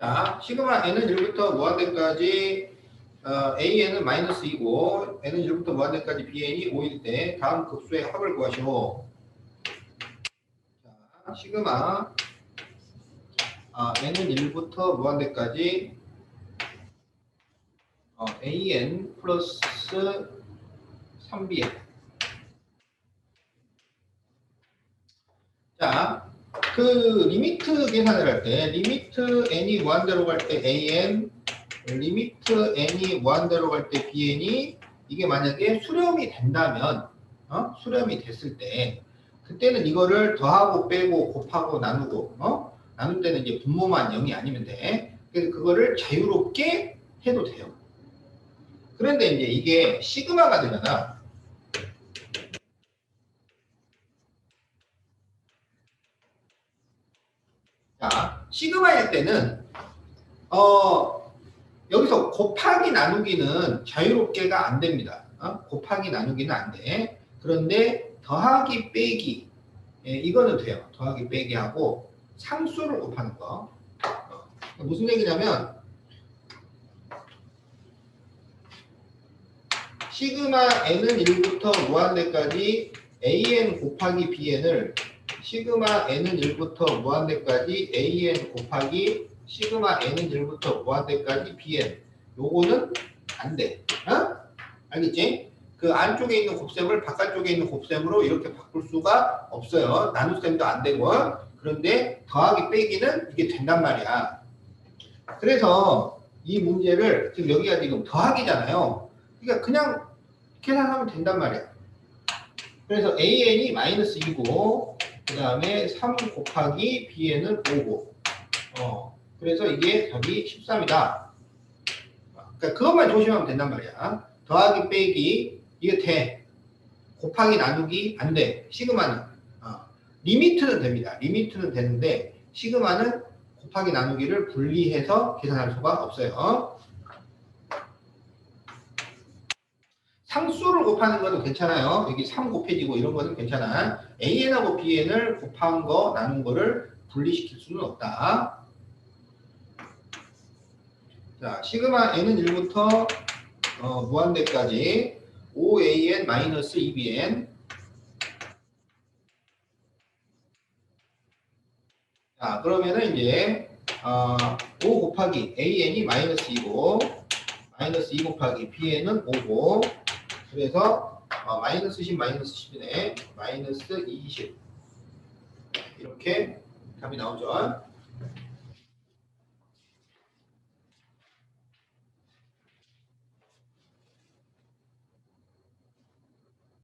자, 시그마 n은 1부터 무한대까지 어, an은 마이너스 2고 n은 1부터 무한대까지 bn이 5일 때 다음 급수의 합을 구하시오. 자, 시그마 아, n은 1부터 무한대까지 어, an 플러스 3bn 자, 그 리미트 계산을 할 때 리미트 n이 무한대로 갈 때 an 리미트 n이 무한대로 갈 때 bn이 이게 만약에 수렴이 된다면 어? 수렴이 됐을 때 그때는 이거를 더하고 빼고 곱하고 나누고 어? 나눌 때는 이제 분모만 0이 아니면 돼. 그래서 그거를 자유롭게 해도 돼요. 그런데 이제 이게 시그마가 되잖아. 자, 시그마일 때는 어 여기서 곱하기 나누기는 자유롭게가 안 됩니다. 어? 곱하기 나누기는 안 돼. 그런데 더하기 빼기 예, 이거는 돼요. 더하기 빼기 하고 상수를 곱하는 거. 어, 무슨 얘기냐면 시그마 n은 1부터 무한대까지 an 곱하기 bn을 시그마 n은 1부터 무한대까지 an 곱하기 시그마 n은 1부터 무한대까지 bn 요거는 안 돼. 어? 알겠지? 그 안쪽에 있는 곱셈을 바깥쪽에 있는 곱셈으로 이렇게 바꿀 수가 없어요. 나눗셈도 안 되고. 그런데 더하기 빼기는 이게 된단 말이야. 그래서 이 문제를 지금 여기가 지금 더하기잖아요. 그러니까 그냥 계산하면 된단 말이야. 그래서 an이 마이너스 2고 그 다음에 3 곱하기 bn은 5고 어, 그래서 이게 답이 13이다. 그러니까 그것만 조심하면 된단 말이야. 더하기 빼기 이게 돼. 곱하기 나누기 안 돼. 시그마는 어, 리미트는 됩니다. 리미트는 되는데 시그마는 곱하기 나누기를 분리해서 계산할 수가 없어요. 상수를 곱하는 것도 괜찮아요. 여기 3 곱해지고 이런 거는 괜찮아. an하고 bn을 곱한 거 나눈 거를 분리시킬 수는 없다. 자, 시그마 n은 1부터 어, 무한대까지 5an 마이너스 2bn 자, 그러면은 이제 어, 5 곱하기 an이 마이너스 2고 마이너스 2 곱하기 bn은 5고 그래서 어, 마이너스 10 마이너스 10이네 마이너스 20 이렇게 답이 나오죠.